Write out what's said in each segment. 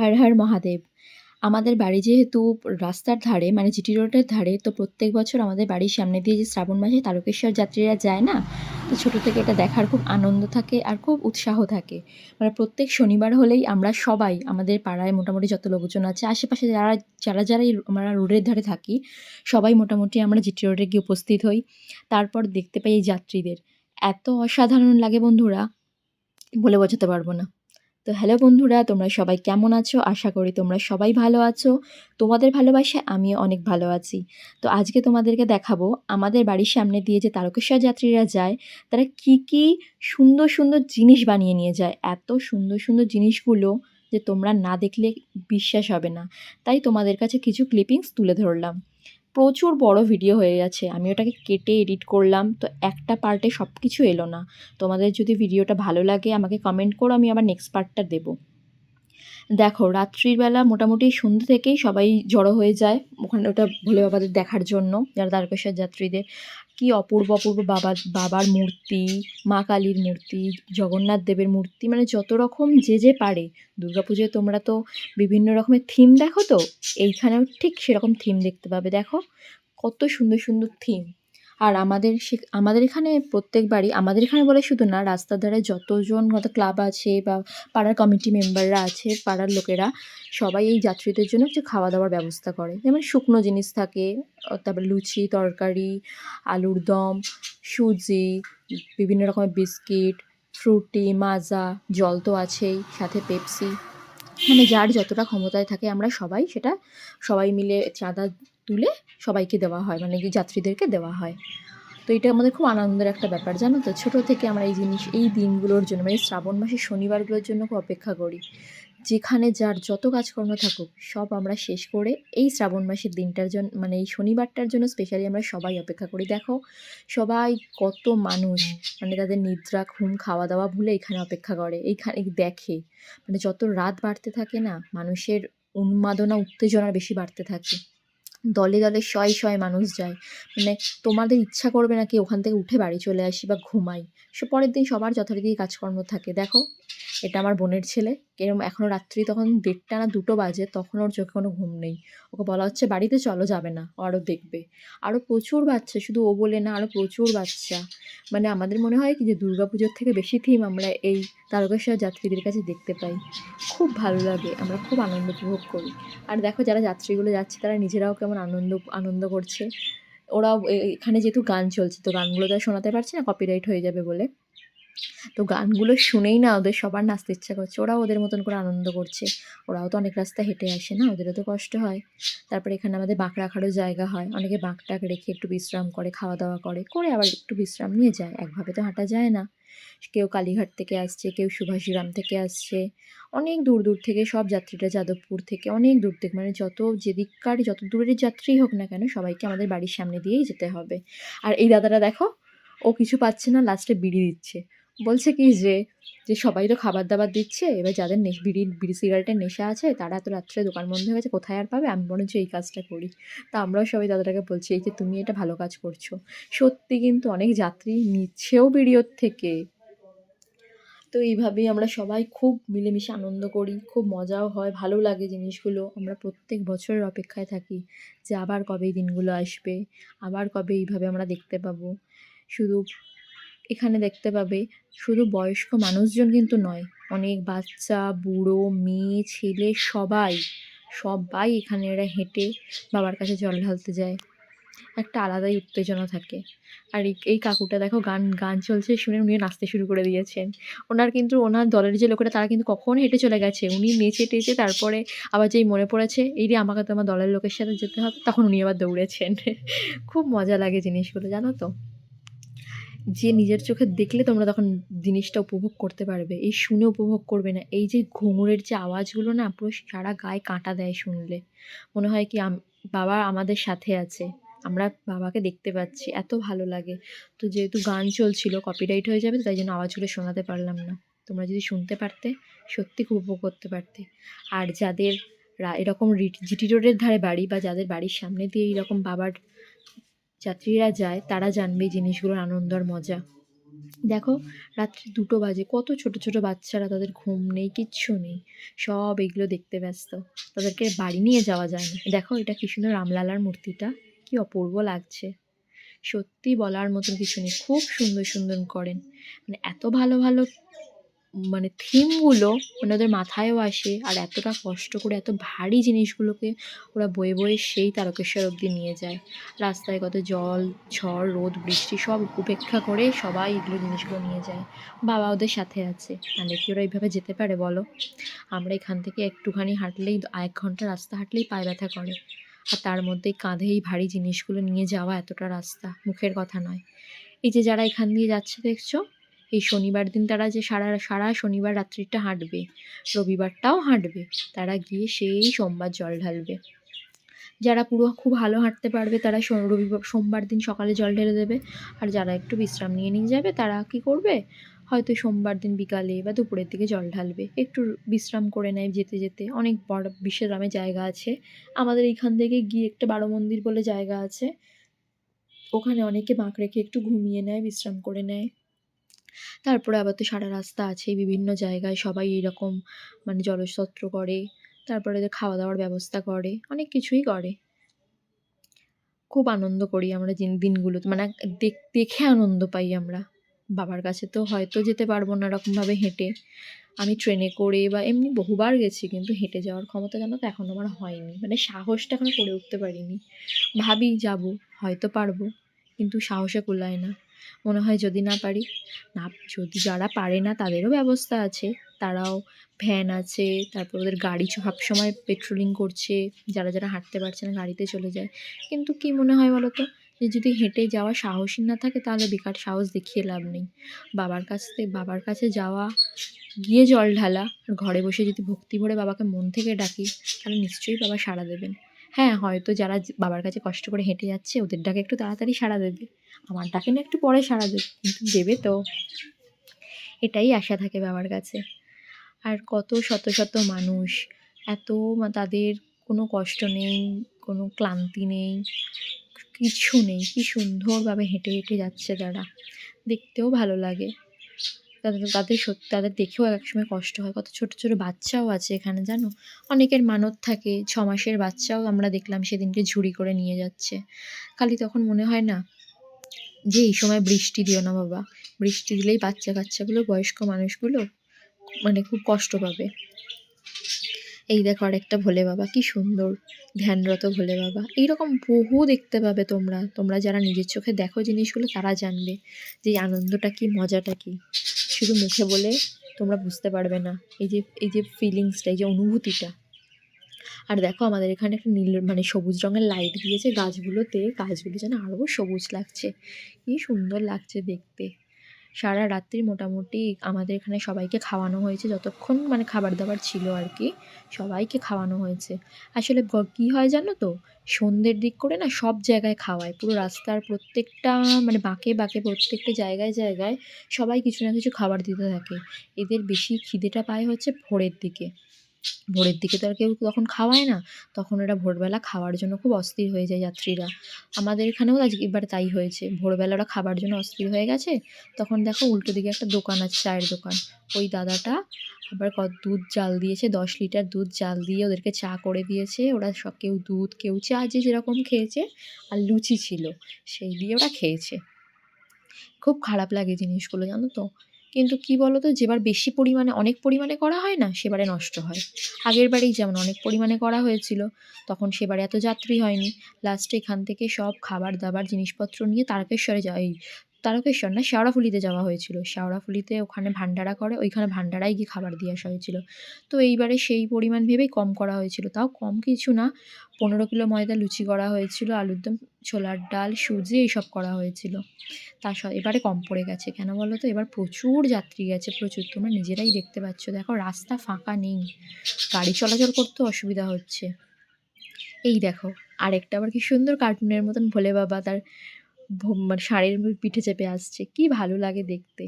হর হর মহাদেব। আমাদের বাড়ি যেহেতু রাস্তার ধারে মানে জিটি রোডের ধারে, তো প্রত্যেক বছর আমাদের বাড়ির সামনে দিয়ে যে শ্রাবণ মাসে তারকেশ্বর যাত্রীরা যায় না, তো ছোটো থেকে এটা দেখার খুব আনন্দ থাকে আর খুব উৎসাহ থাকে। মানে প্রত্যেক শনিবার হলেই আমরা সবাই আমাদের পাড়ায় মোটামুটি যত লোকজন আছে, আশেপাশে যারা যারা যারাই আমরা রোডের ধারে থাকি, সবাই মোটামুটি আমরা জিটি রোডে গিয়ে উপস্থিত হই। তারপর দেখতে পাই এই যাত্রীদের। এত অসাধারণ লাগে বন্ধুরা, বলে বোঝাতে পারব না। তো হ্যালো বন্ধুরা, তোমরা সবাই কেমন আছো? আশা করি তোমরা সবাই ভালো আছো। তোমাদের ভালোবাসায় আমিও অনেক ভালো আছি। তো আজকে তোমাদেরকে দেখাবো, আমাদের বাড়ির সামনে দিয়ে যে তারকেশ্বর যাত্রীরা যায়, তারা কি কি সুন্দর সুন্দর জিনিস বানিয়ে নিয়ে যায়। এত সুন্দর সুন্দর জিনিসগুলো যে তোমরা না দেখলে বিশ্বাস হবে না। তাই তোমাদের কাছে কিছু ক্লিপিংস তুলে ধরলাম। প্রচুর বড় ভিডিও হয়ে গেছে। আমি ওটাকে কেটে এডিট করলাম, তো একটা পার্টে সব কিছু এলো না। তোমাদের যদি ভিডিওটা ভালো লাগে, আমাকে কমেন্ট করো, আমি আবার নেক্সট পার্টটা দেবো। দেখো রাত্রিবেলা মোটামুটি সন্ধ্যে থেকেই সবাই জড়ো হয়ে যায় ওখানে ওটা ভোলে বাবাদের দেখার জন্য, যারা দ্বারকেশ্বর যাত্রীদের। কি অপূর্ব অপূর্ব বাবার বাবার মূর্তি, মা কালীর মূর্তি, জগন্নাথ দেবের মূর্তি মানে যত রকম যে যে পারে। দুর্গাপুজোয় তোমরা তো বিভিন্ন রকমের থিম দেখো তো, এইখানেও ঠিক সেরকম থিম দেখতে পাবে। দেখো কত সুন্দর সুন্দর থিম আর আমাদের আমাদের এখানে প্রত্যেকবারই, আমাদের এখানে বলে শুধু না, রাস্তার ধারে যতজন হয়তো ক্লাব আছে বা পাড়ার কমিটি মেম্বাররা আছে, পাড়ার লোকেরা, সবাই এই যাত্রীদের জন্য কিছু খাওয়া দাওয়ার ব্যবস্থা করে। যেমন শুকনো জিনিস থাকে তারপর লুচি, তরকারি, আলুর দম, সুজি, বিভিন্ন রকমের বিস্কিট, ফ্রুটি, মাজা, জল তো আছেই, সাথে পেপসি। মানে যার যতটা ক্ষমতায় থাকে, আমরা সবাই সেটা সবাই মিলে চাঁদা তুলে সবাইকে দেওয়া হয় মানে যাত্রীদেরকে দেওয়া হয়। তো এটা আমাদের খুব আনন্দের একটা ব্যাপার, জানো তো? ছোটো থেকে আমরা এই জিনিস, এই দিনগুলোর জন্য মানে শ্রাবণ মাসের শনিবারগুলোর জন্য খুব অপেক্ষা করি। যেখানে যার যত কাজকর্ম থাকুক, সব আমরা শেষ করে এই শ্রাবণ মাসের দিনটার জন্য মানে এই শনিবারটার জন্য স্পেশালি আমরা সবাই অপেক্ষা করি। দেখো, সবাই কত মানুষ মানে তাদের নিদ্রা, ঘুম খাওয়া দাওয়া ভুলে এখানে অপেক্ষা করে। এইখানে দেখে মানে যত রাত বাড়তে থাকে না, মানুষের উন্মাদনা, উত্তেজনা বেশি বাড়তে থাকে। দলে দলে শয় শয় মানুষ যায়। মানে তোমাদের ইচ্ছা করবে নাকি ওখান থেকে উঠে বাড়ি চলে আসি বা ঘুমাই। সে পরের দিন সবার যথারীতি কাজকর্ম থাকে। দেখো এটা আমার বোনের ছেলে। এরম এখনও রাত্রি তখন দেড়টা না দুটো বাজে, তখন ওর চোখে কোনো ঘুম নেই। ওকে বলা হচ্ছে, বাড়িতে চলো, যাবে না। আরও দেখবে। আরও প্রচুর বাচ্চা, শুধু ও বলে না, আরও প্রচুর বাচ্চা। মানে আমাদের মনে হয় কি যে দুর্গা পুজোর থেকে বেশি থিম আমরা এই তারকেশ্বর যাত্রীদের কাছে দেখতে পাই। খুব ভালো লাগে, আমরা খুব আনন্দ উপভোগ করি। আর দেখো যারা যাত্রীগুলো যাচ্ছে, তারা নিজেরাও কেমন আনন্দ আনন্দ করছে। ওরাও এখানে যেহেতু গান চলছে, তো গানগুলো তো শোনাতে পারছি না কপিরাইট হয়ে যাবে বলে। তো গানগুলো শুনেই না ওদের সবার নাচতে ইচ্ছা করছে। ওরাও ওদের মতন করে আনন্দ করছে। ওরাও তো অনেক রাস্তা হেঁটে আসে না, ওদেরও তো কষ্ট হয়। তারপরে এখানে আমাদের বাঁক রাখারও জায়গা হয়। অনেকে বাঁক টাক রেখে একটু বিশ্রাম করে খাওয়া দাওয়া করে করে আবার একটু বিশ্রাম নিয়ে যায়। একভাবে তো হাঁটা যায় না। কেউ কালীঘাট থেকে আসছে, কেউ সুভাষগ্রাম থেকে আসছে। অনেক দূর দূর থেকে সব যাত্রীরা যাদবপুর থেকে, অনেক দূর থেকে মানে যত যেদিককার যত দূরের যাত্রী হোক না কেন, সবাইকে আমাদের বাড়ির সামনে দিয়েই যেতে হবে। আর এই দাদারা দেখো, ও কিছু পাচ্ছে না লাস্টে বিড়ি দিচ্ছে। বলছে কি যে যে সবাই তো খাবার দাবার দিচ্ছে, এবার যাদের বিড়ি বিড়ি সিগারেটের নেশা আছে, তারা এত রাত্রে দোকান বন্ধ হয়ে গেছে, কোথায় আর পাবে? আমি হচ্ছে এই কাজটা করি। তা আমরাও সবাই দাদাটাকে বলছি, এই যে তুমি এটা ভালো কাজ করছ। সত্যি কিন্তু অনেক যাত্রী নিচ্ছেও বিড়িওর থেকে। তো এইভাবেই আমরা সবাই খুব মিলেমিশে আনন্দ করি, খুব মজাও হয়, ভালো লাগে জিনিসগুলো। আমরা প্রত্যেক বছরের অপেক্ষায় থাকি যে আবার কবে এই দিনগুলো আসবে, আবার কবে এইভাবে আমরা দেখতে পাবো। শুধু এখানে দেখতে পাবে শুধু বয়স্ক মানুষজন কিন্তু নয়, অনেক বাচ্চা, বুড়ো, মেয়ে, ছেলে, সবাই সবাই এখানে এরা হেঁটে বাবার কাছে জল ঢালতে যায়। একটা আলাদাই উত্তেজনা থাকে। আর এই কাকুটা দেখো গান গান চলছে শুনে উনি নাচতে শুরু করে দিয়েছেন। ওনার কিন্তু, ওনার দলের যে লোকেরা তারা কিন্তু কখন হেঁটে চলে গেছে। উনি নেচে টেচে তারপরে আবার যেই মনে পড়েছে, এই রে আমাকে তো আমার দলের লোকের সাথে যেতে হবে, তখন উনি আবার দৌড়েছেন। খুব মজা লাগে জিনিসগুলো, জানো তো? যে নিজের চোখে দেখলে তোমরা তখন জিনিসটা উপভোগ করতে পারবে। এই শুনে উপভোগ করবে না। এই যে ঘুঙুরের যে আওয়াজগুলো না, পুরো সারা গায়ে কাঁটা দেয় শুনলে। মনে হয় কি বাবা আমাদের সাথে আছে। আমরা বাবাকে দেখতে পাচ্ছি। এত ভালো লাগে। তো যেহেতু গান চলছিল কপিরাইট হয়ে যাবে তাই জন্য আওয়াজগুলো শোনাতে পারলাম না। তোমরা যদি শুনতে পারতে, সত্যি খুব উপভোগ করতে পারতে। আর যাদের এরকম জিটি রোডের ধারে বাড়ি বা যাদের বাড়ির সামনে দিয়ে এইরকম বাবার যাত্রীরা যায় তারা জানবে জিনিসগুলোর আনন্দ আর মজা দেখো রাত্রি দুটো বাজে কত ছোট, ছোট বাচ্চারা তাদের ঘুম নেই, কিচ্ছু নেই। সব এগুলো দেখতে ব্যস্ত। তাদেরকে বাড়ি নিয়ে যাওয়া যায় না। দেখো এটা কি সুন্দর রামলালার মূর্তিটা, কি অপূর্ব লাগছে। সত্যি বলার মতন কিছু নেই। খুব সুন্দর, সুন্দর করেন। মানে এত ভালো, ভালো মানে থিমগুলো মানে ওদের মাথায়ও আসে আর এতটা কষ্ট করে এত ভারী জিনিসগুলোকে ওরা বয়ে বয়ে সেই তারকেশ্বর অবধি নিয়ে যায়। রাস্তায় কত জল, ঝড়, রোদ, বৃষ্টি সব উপেক্ষা করে সবাই এগুলো জিনিসগুলো নিয়ে যায়। বাবা ওদের সাথে আছে। নাহলে কি ওরা এইভাবে যেতে পারে বলো? আমরা এখান থেকে একটুখানি হাঁটলেই এক ঘণ্টা রাস্তা হাঁটলেই পায়ে ব্যথা করে। আর তার মধ্যেই কাঁধে এই ভারী জিনিসগুলো নিয়ে যাওয়া এতটা রাস্তা, মুখের কথা নয়। এই যে যারা এখান দিয়ে যাচ্ছে দেখছ এই শনিবার দিন তারা যে সারা সারা শনিবার রাত্রিটা হাঁটবে, রবিবারটাও হাঁটবে, তারা গিয়ে সেই সোমবার জল ঢালবে। যারা পুরো খুব ভালো হাঁটতে পারবে, তারা রবিবার, সোমবার দিন সকালে জল ঢেলে দেবে, আর যারা একটু বিশ্রাম নিয়ে নিয়ে যাবে, তারা কি করবে? হয়তো সোমবার দিন বিকালে বা দুপুরের দিকে জল ঢালবে। একটু বিশ্রাম করে নেয় যেতে যেতে। অনেক বড় বিশ্রামে জায়গা আছে। আমাদের এইখান থেকে গিয়ে একটা বারো মন্দির বলে জায়গা আছে। ওখানে অনেকে বাঁক রেখে একটু ঘুমিয়ে নেয়, বিশ্রাম করে নেয়। তারপরে আবার তো সারা রাস্তা আছে, বিভিন্ন জায়গায় সবাই এরকম মানে জলসত্র করে, তারপরে খাওয়া দাওয়ার ব্যবস্থা করে, অনেক কিছুই করে। খুব আনন্দ করি আমরা দিন, দিনগুলোতে মানে দেখে আনন্দ পাই আমরা। বাবার কাছে তো হয়তো যেতে পারব না এরকমভাবে হেঁটে। আমি ট্রেনে করে বা এমনি বহুবার গেছি কিন্তু হেঁটে যাওয়ার ক্ষমতা জানো তো এখন আমার হয়নি। মানে সাহসটা এখনও করে উঠতে পারিনি। ভাবি যাব, হয়তো পারব, কিন্তু সাহসে কুলায় না। মনে হয় যদি না পারি। না, যদি যারা পারে না তাদেরও ব্যবস্থা আছে। তারাও ভ্যান আছে, তারপর ওদের গাড়ি সবসময় পেট্রোলিং করছে, যারা যারা হাঁটতে পারছে না গাড়িতে চলে যায়। কিন্তু কি মনে হয় বলো তো যে যদি হেঁটে যাওয়া সাহসী না থাকে তাহলে বেকার সাহস দেখিয়ে লাভ নেই। বাবার কাছ থেকে বাবার কাছে যাওয়া, গিয়ে জল ঢালা, আর ঘরে বসে যদি ভক্তি ভরে বাবাকে মন থেকে ডাকি, তাহলে নিশ্চয়ই বাবা সাড়া দেবেন। হ্যাঁ হয়তো যারা বাবার কাছে কষ্ট করে হেঁটে যাচ্ছে ওদের ডাকে একটু তাড়াতাড়ি সাড়া দেবে। আমার ডাকে না একটু পরে সাড়া দেবে কিন্তু দেবে তো। এটাই আশা থাকে বাবার কাছে। আর কত শত শত মানুষ, এত তাদের কোনো কষ্ট নেই, কোনো ক্লান্তি নেই, কিছু নেই। কি সুন্দরভাবে হেঁটে হেঁটে যাচ্ছে তারা। দেখতেও ভালো লাগে। তাদের তাদের সত্যি, তাদের দেখেও এক সময় কষ্ট হয়। কত ছোট, ছোটো বাচ্চাও আছে এখানে, জানো? অনেকের মানত থাকে, ছ মাসের বাচ্চাও আমরা দেখলাম সেদিনকে ঝুড়ি করে নিয়ে যাচ্ছে। খালি তখন মনে হয় না যে এই সময় বৃষ্টি দিও না বাবা। বৃষ্টি দিলেই বাচ্চা কাচ্চাগুলো বয়স্ক মানুষগুলো মানে খুব কষ্ট পাবে। এই দেখো আরেকটা ভোলে বাবা, কি সুন্দর। ধ্যানরত ভোলে বাবা। এইরকম বহু দেখতে পাবে তোমরা। তোমরা যারা নিজের চোখে দেখো জিনিসগুলো, তারা জানবে যে আনন্দটা কি, মজাটা কি। শুধু মুখে বলে তোমরা বুঝতে পারবে না। এই যে এই যে ফিলিংসটা এই যে অনুভূতিটা। আর দেখো আমাদের এখানে একটা নীল মানে সবুজ রঙের লাইট দিয়েছে গাছগুলোতে। গাছগুলো যেন আরও সবুজ লাগছে। কি সুন্দর লাগছে দেখতে। সারা রাত্রি মোটামুটি আমাদের এখানে সবাইকে খাওয়ানো হয়েছে। যতক্ষণ মানে খাবার দাবার ছিল আর কি সবাইকে খাওয়ানো হয়েছে। আসলে কী হয় জানো তো? সন্ধ্যের দিক করে না সব জায়গায় খাওয়ায়। পুরো রাস্তার প্রত্যেকটা মানে বাঁকে বাঁকে প্রত্যেকটা জায়গায় জায়গায় সবাই কিছু না কিছু খাবার দিতে থাকে। এদের বেশি খিদেটা পায় হচ্ছে ভোরের দিকে। ভোরের দিকে তো আর কেউ তখন খাওয়ায় না। তখন ওরা ভোরবেলা খাওয়ার জন্য খুব অস্থির হয়ে যায় যাত্রীরা। আমাদের এখানেও আজ এবার তাই হয়েছে। ভোরবেলা ওরা খাবার জন্য অস্থির হয়ে গেছে। তখন দেখো উল্টো দিকে একটা দোকান আছে, চায়ের দোকান। ওই দাদাটা আবার কত দুধ জাল দিয়েছে, দশ লিটার দুধ জাল দিয়ে ওদেরকে চা করে দিয়েছে। ওরা সব কেউ দুধ, কেউ চা যে যেরকম খেয়েছে আর লুচি ছিল, সেই দিয়ে ওরা খেয়েছে। খুব খারাপ লাগে জিনিসগুলো, জানো তো? কিন্তু কি বলতো, যেবার বেশি পরিমাণে, অনেক পরিমাণে করা হয় না, সেবারে নষ্ট হয়। আগের বারেই যেমন অনেক পরিমাণে করা হয়েছিল, তখন সেবারে এত যাত্রী হয়নি। লাস্টে এখান থেকে সব খাবার দাবার জিনিসপত্র নিয়ে তারকেশ্বরে যাই তারকেশ্বর না শেওড়াফুলিতে যাওয়া হয়েছিল। শেওড়াফুলিতে ওখানে ভান্ডারা করে, ওইখানে ভান্ডারায় গিয়ে খাবার দিয়ে আসা হয়েছিল। তো এইবারে সেই পরিমাণ ভেবেই কম করা হয়েছিল। তাও কম কিছু না, পনেরো কিলো ময়দা লুচি করা হয়েছিল আলুর দম ছোলার ডাল, সুজি এইসব করা হয়েছিল। তা এবারে কম পড়ে গেছে। কেন বলো তো, এবার প্রচুর যাত্রী গেছে, প্রচুর। তোমরা নিজেরাই দেখতে পাচ্ছ। দেখো, রাস্তা ফাঁকা নেই। গাড়ি চলাচল করতে অসুবিধা হচ্ছে। এই দেখো, আরেকটা আবার কি সুন্দর কার্টুনের মতন ভোলে বাবা তার মানে ষাঁড়ের পিঠে চেপে আসছে কি ভালো লাগে দেখতে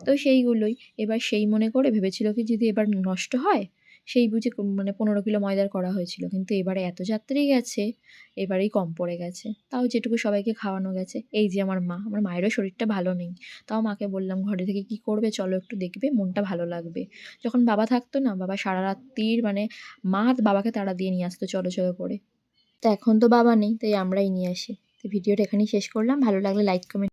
তো সেইগুলোই এবার সেই মনে করে ভেবেছিল কি যদি এবার নষ্ট হয় সেই বুঝে মানে ১৫ কিলো ময়দার করা হয়েছিল। কিন্তু এবারে এত যাত্রী গেছে, এবারেই কম পড়ে গেছে। তাও যেটুকু সবাইকে খাওয়ানো গেছে। এই যে আমার মা, আমার মায়েরও শরীরটা ভালো নেই। তাও মাকে বললাম, "ঘরে থেকে কী করবে? চলো একটু দেখবে, মনটা ভালো লাগবে।" যখন বাবা থাকতো না, বাবা সারারাত্রির মানে মা বাবাকে তাড়া দিয়ে নিয়ে আসতো চলো, চলো করে। তো এখন তো বাবা নেই, তাই আমরাই নিয়ে আসি। তো ভিডিওটা এখানেই শেষ করলাম। ভালো লাগলে লাইক, কমেন্ট